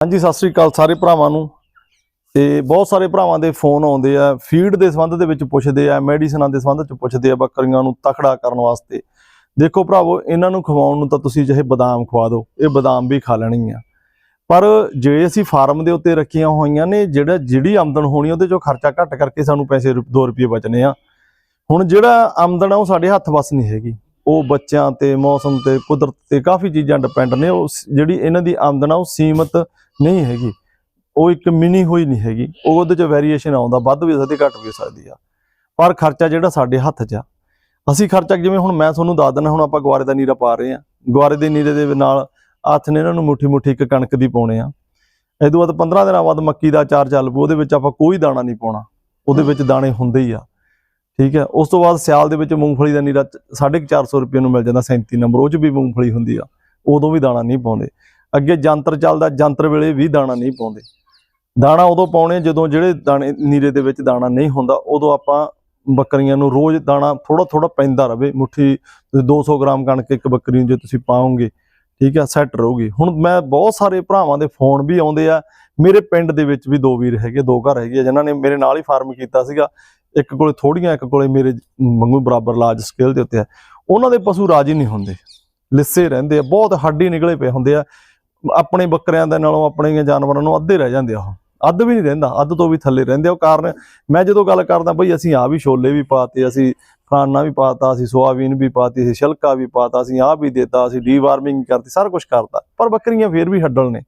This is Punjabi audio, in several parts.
ਹਾਂਜੀ, ਸਤਿ ਸ੍ਰੀ ਅਕਾਲ ਸਾਰੇ ਭਰਾਵਾਂ ਨੂੰ। ਤੇ ਬਹੁਤ ਸਾਰੇ ਭਰਾਵਾਂ ਦੇ ਫੋਨ ਆਉਂਦੇ ਆ, ਫੀਡ ਦੇ ਸੰਬੰਧ ਦੇ ਵਿੱਚ ਪੁੱਛਦੇ ਆ, ਮੈਡੀਸਨਾਂ ਦੇ ਸੰਬੰਧ 'ਚ ਪੁੱਛਦੇ ਆ, ਬੱਕਰੀਆਂ ਨੂੰ ਤਕੜਾ ਕਰਨ ਵਾਸਤੇ। ਦੇਖੋ ਭਰਾਵੋ, ਇਹਨਾਂ ਨੂੰ ਖਵਾਉਣ ਨੂੰ ਤਾਂ ਤੁਸੀਂ ਚਾਹੇ ਬਦਾਮ ਖਵਾ ਦਿਓ, ਇਹ ਬਦਾਮ ਵੀ ਖਾ ਲੈਣੀ ਆ। ਪਰ ਜੇ ਅਸੀਂ ਫਾਰਮ ਦੇ ਉੱਤੇ ਰੱਖੀਆਂ ਹੋਈਆਂ ਨੇ, ਜਿਹੜਾ, ਜਿਹੜੀ ਆਮਦਨ ਹੋਣੀ ਉਹਦੇ ਚੋਂ ਖਰਚਾ ਘੱਟ ਕਰਕੇ ਸਾਨੂੰ ਪੈਸੇ 2 ਰੁਪਏ ਬਚਣੇ ਆ। ਹੁਣ ਜਿਹੜਾ ਆਮਦਨ ਆ, ਉਹ ਸਾਡੇ ਹੱਥ ਵੱਸ ਨਹੀਂ ਹੈਗੀ। ਉਹ ਬੱਚਿਆਂ ਤੇ, ਮੌਸਮ ਤੇ, ਕੁਦਰਤ ਤੇ ਕਾਫੀ ਚੀਜ਼ਾਂ ਡਿਪੈਂਡ ਨੇ। ਉਹ ਜਿਹੜੀ ਇਹਨਾਂ ਦੀ ਆਮਦਨ ਆ, ਉਹ ਸੀਮਤ ਨਹੀਂ ਹੈਗੀ। ਉਹ ਇੱਕ ਮਿਨੀ ਹੋਈ ਨਹੀਂ ਹੈਗੀ। ਉਹ ਉਹਦੇ ਚ ਵੇਰੀਏਸ਼ਨ ਆਉਂਦਾ, ਵੱਧ ਵੀ ਹੋ ਸਕਦੀ, ਘੱਟ ਵੀ ਹੋ ਸਕਦੀ ਆ। ਪਰ ਖਰਚਾ ਜਿਹੜਾ ਸਾਡੇ ਹੱਥ 'ਚ ਆ। ਅਸੀਂ ਖਰਚਾ ਜਿਵੇਂ ਹੁਣ ਮੈਂ ਤੁਹਾਨੂੰ ਦੱਸ ਦਿੰਦਾ, ਹੁਣ ਆਪਾਂ ਗਵਾਰੇ ਦਾ ਨੀਰਾ ਪਾ ਰਹੇ ਆ। ਗਵਾਰੇ ਦੇ ਨੀਰੇ ਦੇ ਨਾਲ ਹੱਥ ਨੇ ਇਹਨਾਂ ਨੂੰ ਮੁੱਠੀ ਮੁੱਠੀ ਇੱਕ ਕਣਕ ਦੀ ਪਾਉਣੇ ਆ। ਇਹ ਤੋਂ ਬਾਅਦ 15 ਦਿਨਾਂ ਬਾਅਦ ਮੱਕੀ ਦਾ ਅਚਾਰ ਚੱਲ ਪੂ ਉਹਦੇ ਵਿੱਚ ਆਪਾਂ ਕੋਈ ਦਾਣਾ ਨਹੀਂ ਪਾਉਣਾ। ਉਹਦੇ ਵਿੱਚ ਦਾਣੇ ਹੁੰਦੇ ਹੀ ਆ। ਠੀਕ ਹੈ? ਉਸ ਤੋਂ ਬਾਅਦ ਸਿਆਲ ਦੇ ਵਿੱਚ ਮੂੰਗਫਲੀ ਦਾ ਨੀਰਾ 450 ਰੁਪਏ ਨੂੰ ਮਿਲ ਜਾਂਦਾ 37 ਨੰਬਰ। ਉਹ 'ਚ ਵੀ ਮੂੰਗਫਲੀ ਹੁੰਦੀ ਆ। ਉਦੋਂ ਵੀ ਦਾਣਾ ਨਹੀਂ ਪਾਉਂਦੇ। ਅੱਗੇ ਜੰਤਰ ਚੱਲਦਾ, ਜੰਤਰ ਵੇਲੇ ਵੀ ਦਾਣਾ ਨਹੀਂ ਪਾਉਂਦੇ। ਦਾਣਾ ਉਦੋਂ ਪਾਉਣੇ ਜਦੋਂ ਜਿਹੜੇ ਦਾਣੇ, ਨੀਰੇ ਦੇ ਵਿੱਚ ਦਾਣਾ ਨਹੀਂ ਹੁੰਦਾ, ਉਦੋਂ ਆਪਾਂ ਬੱਕਰੀਆਂ ਨੂੰ ਰੋਜ਼ ਦਾਣਾ ਥੋੜਾ ਥੋੜਾ ਪੈਂਦਾ ਰਵੇ। ਮੁੱਠੀ ਤੁਸੀਂ 200 ਗ੍ਰਾਮ ਕਣਕ ਇੱਕ ਬੱਕਰੀ ਨੂੰ ਜੇ ਤੁਸੀਂ ਪਾਓਗੇ, ਠੀਕ ਆ, ਸੈੱਟ ਰਹੋਗੇ। ਹੁਣ ਮੈਂ ਬਹੁਤ ਸਾਰੇ ਭਰਾਵਾਂ ਦੇ ਫੋਨ ਵੀ ਆਉਂਦੇ ਆ। ਮੇਰੇ ਪਿੰਡ ਦੇ ਵਿੱਚ ਵੀ ਦੋ ਵੀਰ ਹੈਗੇ, ਦੋ ਘਰ ਹੈਗੇ ਆ, ਜਿਨ੍ਹਾਂ ਨੇ ਮੇਰੇ ਨਾਲ ਹੀ ਫਾਰਮ ਕੀਤਾ ਸੀਗਾ। ਇੱਕ ਕੋਲੇ ਥੋੜੀਆਂ, ਇੱਕ ਕੋਲੇ ਮੇਰੇ ਵਾਂਗੂ ਬਰਾਬਰ ਲਾਰਜ ਸਕੇਲ ਦੇ ਉੱਤੇ ਆ। ਉਹਨਾਂ ਦੇ ਪਸ਼ੂ ਰਾਜੀ ਨਹੀਂ ਹੁੰਦੇ। ਲਿੱਸੇ ਰਹਿੰਦੇ ਆ, ਬਹੁਤ ਹੱਡੀ ਨਿਕਲੇ ਪਏ ਹੁੰਦੇ ਆ। ਆਪਣੇ ਬੱਕਰਿਆਂ ਦੇ ਨਾਲੋਂ ਆਪਣੇ ਜਾਨਵਰਾਂ ਨੂੰ ਅੱਧੇ ਰਹਿ ਜਾਂਦੇ ਆ ਉਹ। ਅੱਧ ਵੀ ਨਹੀਂ ਰਹਿੰਦਾ, ਅੱਧ ਤੋਂ ਵੀ ਥੱਲੇ ਰਹਿੰਦੇ ਉਹ ਕਾਰਨ ਮੈਂ ਜਦੋਂ ਗੱਲ ਕਰਦਾ, ਬਈ ਅਸੀਂ ਆ ਵੀ ਛੋਲੇ ਵੀ ਪਾਤੇ, ਅਸੀਂ ਫਰਾਨਾ ਵੀ ਪਾਤਾ, ਅਸੀਂ ਸੋਆਬੀਨ ਵੀ ਪਾਤੀ, ਅਸੀਂ ਛਿਲਕਾ ਵੀ ਪਾਤਾ, ਅਸੀਂ ਆ ਵੀ ਦਿੱਤਾ, ਅਸੀਂ ਡੀਵਾਰਮਿੰਗ ਕਰਤੀ, ਸਾਰਾ ਕੁਝ ਕਰਤਾ। ਪਰ ਬੱਕਰੀਆਂ ਫੇਰ ਵੀ ਹੱਡਲ ਨੇ।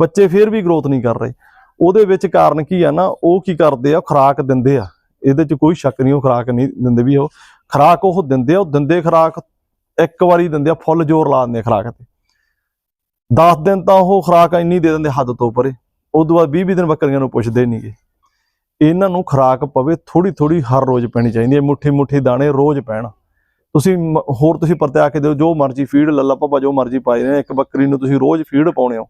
ਬੱਚੇ ਫੇਰ ਵੀ ਗਰੋਥ ਨਹੀਂ ਕਰ ਰਹੇ। ਉਹਦੇ ਵਿੱਚ ਕਾਰਨ ਕੀ ਆ ਨਾ, ਉਹ ਕੀ ਕਰਦੇ ਆ ਖੁਰਾਕ ਦਿੰਦੇ ਆ। ਇਹਦੇ 'ਚ ਕੋਈ ਸ਼ੱਕ ਨਹੀਂ, ਉਹ ਖੁਰਾਕ ਨਹੀਂ ਦਿੰਦੇ ਵੀ ਉਹ ਖੁਰਾਕ ਉਹ ਦਿੰਦੇ ਆ, ਉਹ ਦਿੰਦੇ ਖੁਰਾਕ ਇੱਕ ਵਾਰੀ ਦਿੰਦੇ ਆ, ਫੁੱਲ ਜ਼ੋਰ ਲਾ ਦਿੰਦੇ ਆ ਖੁਰਾਕ ਤੇ। 10 ਦਿਨ ਤਾਂ ਉਹ ਖੁਰਾਕ ਇੰਨੀ ਦੇ ਦਿੰਦੇ ਹੱਦ ਤੋਂ ਪਰੇ ਉਦੋਂ ਬਾਅਦ 20 20 ਦਿਨ ਬੱਕਰੀਆਂ ਨੂੰ ਪੁੱਛਦੇ ਨਹੀਂਗੇ ਇਹਨਾਂ ਨੂੰ ਖੁਰਾਕ ਪਵੇ ਥੋੜੀ ਥੋੜੀ ਹਰ ਰੋਜ਼ ਪੈਣੀ ਚਾਹੀਦੀ ਹੈ, ਮੁੱਠੀ ਮੁੱਠੀ ਦਾਣੇ ਰੋਜ਼ ਪੈਣ। ਤੁਸੀਂ ਹੋਰ ਤੁਸੀਂ ਪਰਤਿਆ ਕੇ ਦਿਓ, ਜੋ ਮਰਜ਼ੀ ਫੀਡ ਲੱਲਾ ਪੱਪਾ ਜੋ ਮਰਜ਼ੀ ਪਾਈ ਨੇ ਇੱਕ ਬੱਕਰੀ ਨੂੰ ਤੁਸੀਂ ਰੋਜ਼ ਫੀਡ ਪਾਉਣੇ ਹੋ।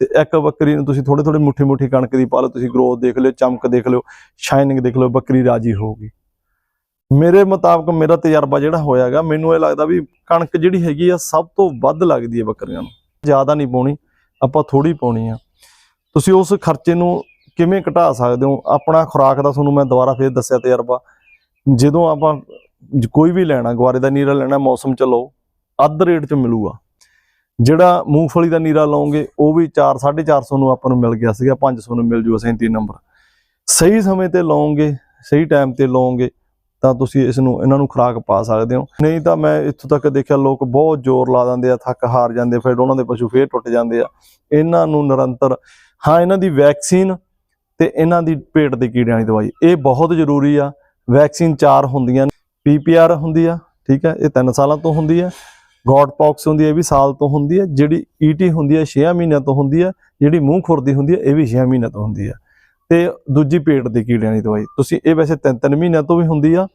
ਤੇ ਇੱਕ ਬੱਕਰੀ ਨੂੰ ਤੁਸੀਂ ਥੋੜੇ ਥੋੜੇ ਮੁੱਠੀ ਮੁੱਠੀ ਕਣਕ ਦੀ ਪਾ ਲਓ, ਤੁਸੀਂ ਗਰੋਥ ਦੇਖ ਲਿਓ, ਚਮਕ ਦੇਖ ਲਿਓ ਸ਼ਾਈਨਿੰਗ ਦੇਖ ਲਿਓ, ਬੱਕਰੀ ਰਾਜੀ ਹੋਊਗੀ। ਮੇਰੇ ਮੁਤਾਬਕ ਮੇਰਾ ਤਜਰਬਾ ਜਿਹੜਾ ਹੋਇਆਗਾ ਮੈਨੂੰ ਇਹ ਲੱਗਦਾ ਵੀ ਕਣਕ ਜਿਹੜੀ ਹੈਗੀ ਆ, ਸਭ ਤੋਂ ਵੱਧ ਲੱਗਦੀ ਹੈ ਬੱਕਰੀਆਂ ਨੂੰ। ਜ਼ਿਆਦਾ ਨਹੀਂ ਪਾਉਣੀ, ਆਪਾਂ ਥੋੜੀ ਪਾਉਣੀ ਆ। ਤੁਸੀਂ ਉਸ ਖਰਚੇ ਨੂੰ ਕਿਵੇਂ ਘਟਾ ਸਕਦੇ ਹੋ? ਆਪਣਾ ਖੁਰਾਕ ਦਾ ਤੁਹਾਨੂੰ ਮੈਂ ਦੁਬਾਰਾ ਫੇਰ ਦੱਸਿਆ ਤਜਰਬਾ। ਜਦੋਂ ਆਪਾਂ ਕੋਈ ਵੀ ਲੈਣਾ, ਗਵਾਰੇ ਦਾ ਨੀਰਾ ਲੈਣਾ, ਮੌਸਮ ਚ ਲਓ, ਅੱਧ ਰੇਟ 'ਚ ਮਿਲੂਗਾ। ਜਿਹੜਾ ਮੂੰਗਫਲੀ ਦਾ ਨੀਰਾ ਲਓਗੇ ਉਹ ਵੀ 4 450 ਨੂੰ ਆਪਾਂ ਨੂੰ ਮਿਲ ਗਿਆ ਸੀਗਾ 500 ਨੂੰ ਮਿਲ ਜੂਗਾ 37 ਨੰਬਰ। ਸਹੀ ਸਮੇਂ ਤੇ ਲਓਗੇ ਸਹੀ ਟਾਈਮ ਤੇ ਲਓਗੇ ਤਾਂ ਤੁਸੀਂ ਇਸ ਨੂੰ, ਇਹਨਾਂ ਨੂੰ ਖੁਰਾਕ ਪਾ ਸਕਦੇ ਹੋ। ਨਹੀਂ ਤਾਂ ਮੈਂ ਇੱਥੋਂ ਤੱਕ ਦੇਖਿਆ, ਲੋਕ ਬਹੁਤ ਜ਼ੋਰ ਲਾ ਦਿੰਦੇ ਆ, ਥੱਕ ਹਾਰ ਜਾਂਦੇ ਫਿਰ ਉਹਨਾਂ ਦੇ ਪਸ਼ੂ ਫੇਰ ਟੁੱਟ ਜਾਂਦੇ ਆ। ਇਹਨਾਂ ਨੂੰ ਨਿਰੰਤਰ, ਹਾਂ, ਇਹਨਾਂ ਦੀ ਵੈਕਸੀਨ ਤੇ ਇਹਨਾਂ ਦੀ ਪੇਟ ਦੇ ਕੀੜਿਆਂ ਦੀ ਦਵਾਈ, ਇਹ ਬਹੁਤ ਜ਼ਰੂਰੀ ਆ। ਵੈਕਸੀਨ ਚਾਰ ਹੁੰਦੀਆਂ ਪੀਪੀਆਰ ਹੁੰਦੀ ਆ, ਠੀਕ ਹੈ ਇਹ 3 ਸਾਲਾਂ ਤੋਂ ਹੁੰਦੀ ਆ। ਗੋਡ ਪੌਕਸ ਹੁੰਦੀ ਹੈ, ਇਹ ਵੀ ਸਾਲ ਤੋਂ ਹੁੰਦੀ ਹੈ, ਜਿਹੜੀ ਈਟੀ ਹੁੰਦੀ ਹੈ 6 ਮਹੀਨਿਆਂ ਤੋਂ ਹੁੰਦੀ ਹੈ, ਜਿਹੜੀ ਮੂੰਹ ਖੁਰਦੀ ਹੁੰਦੀ ਹੈ, ਇਹ ਵੀ 6 ਮਹੀਨਿਆਂ ਤੋਂ ਹੁੰਦੀ ਹੈ। ਤੇ ਦੂਜੀ ਪੇਟ ਦੇ ਕੀੜਿਆਂ ਦੀ ਦਵਾਈ, ਤੁਸੀਂ ਇਹ ਵੈਸੇ 3-3 ਮਹੀਨਿਆਂ ਤੋਂ ਵੀ ਹੁੰਦੀ ਆ,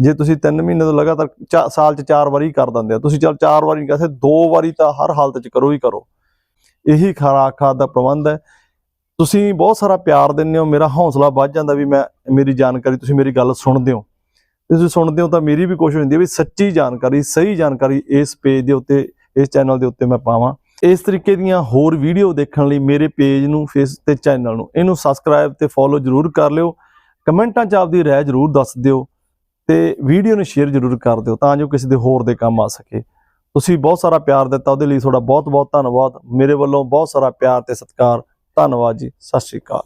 ਜੇ ਤੁਸੀਂ 3 ਮਹੀਨੇ ਤੋਂ ਲਗਾਤਾਰ ਚਾ- ਸਾਲ 'ਚ 4 ਵਾਰੀ ਕਰ ਦਿੰਦੇ ਆ, ਤੁਸੀਂ ਚਲ 4 ਵਾਰੀ ਨਹੀਂ ਕਹਿੰਦੇ ਦੋ ਵਾਰੀ ਤਾਂ ਹਰ ਹਾਲਤ 'ਚ ਕਰੋ ਹੀ ਕਰੋ। ਇਹੀ ਖਰਾਕ ਖਾਦ ਦਾ ਪ੍ਰਬੰਧ ਹੈ। ਤੁਸੀਂ ਬਹੁਤ ਸਾਰਾ ਪਿਆਰ ਦਿੰਦੇ ਹੋ, ਮੇਰਾ ਹੌਸਲਾ ਵੱਧ ਜਾਂਦਾ ਵੀ ਮੈਂ, ਮੇਰੀ ਜਾਣਕਾਰੀ, ਤੁਸੀਂ ਮੇਰੀ ਗੱਲ ਸੁਣਦੇ ਹੋ। ਤੁਸੀਂ ਸੁਣਦੇ ਹੋ ਤਾਂ ਮੇਰੀ ਵੀ ਕੋਸ਼ਿਸ਼ ਹੁੰਦੀ ਹੈ ਵੀ ਸੱਚੀ ਜਾਣਕਾਰੀ, ਸਹੀ ਜਾਣਕਾਰੀ ਇਸ ਪੇਜ ਦੇ ਉੱਤੇ, ਇਸ ਚੈਨਲ ਦੇ ਉੱਤੇ ਮੈਂ ਪਾਵਾਂ। ਇਸ ਤਰੀਕੇ ਦੀਆਂ ਹੋਰ ਵੀਡੀਓ ਦੇਖਣ ਲਈ ਮੇਰੇ ਪੇਜ ਨੂੰ ਫੇਸ ਤੇ ਚੈਨਲ ਨੂੰ, ਇਹਨੂੰ ਸਬਸਕ੍ਰਾਈਬ ਤੇ ਫੋਲੋ ਜਰੂਰ ਕਰ ਲਿਓ। ਕਮੈਂਟਾਂ 'ਚ ਆਪਦੀ ਰਾਏ ਜਰੂਰ ਦੱਸ ਦਿਓ ਤੇ ਵੀਡੀਓ ਨੂੰ ਸ਼ੇਅਰ ਜਰੂਰ ਕਰ ਦਿਓ ਤਾਂ ਜੋ ਕਿਸੇ ਦੇ ਹੋਰ ਦੇ ਕੰਮ ਆ ਸਕੇ। ਤੁਸੀਂ ਬਹੁਤ ਸਾਰਾ ਪਿਆਰ ਦਿੱਤਾ ਉਹਦੇ ਲਈ, ਤੁਹਾਡਾ ਬਹੁਤ ਬਹੁਤ ਧੰਨਵਾਦ। ਮੇਰੇ ਵੱਲੋਂ ਬਹੁਤ ਸਾਰਾ ਪਿਆਰ ਤੇ ਸਤਿਕਾਰ। ਧੰਨਵਾਦ ਜੀ। ਸਤਿ ਸ਼੍ਰੀ ਅਕਾਲ।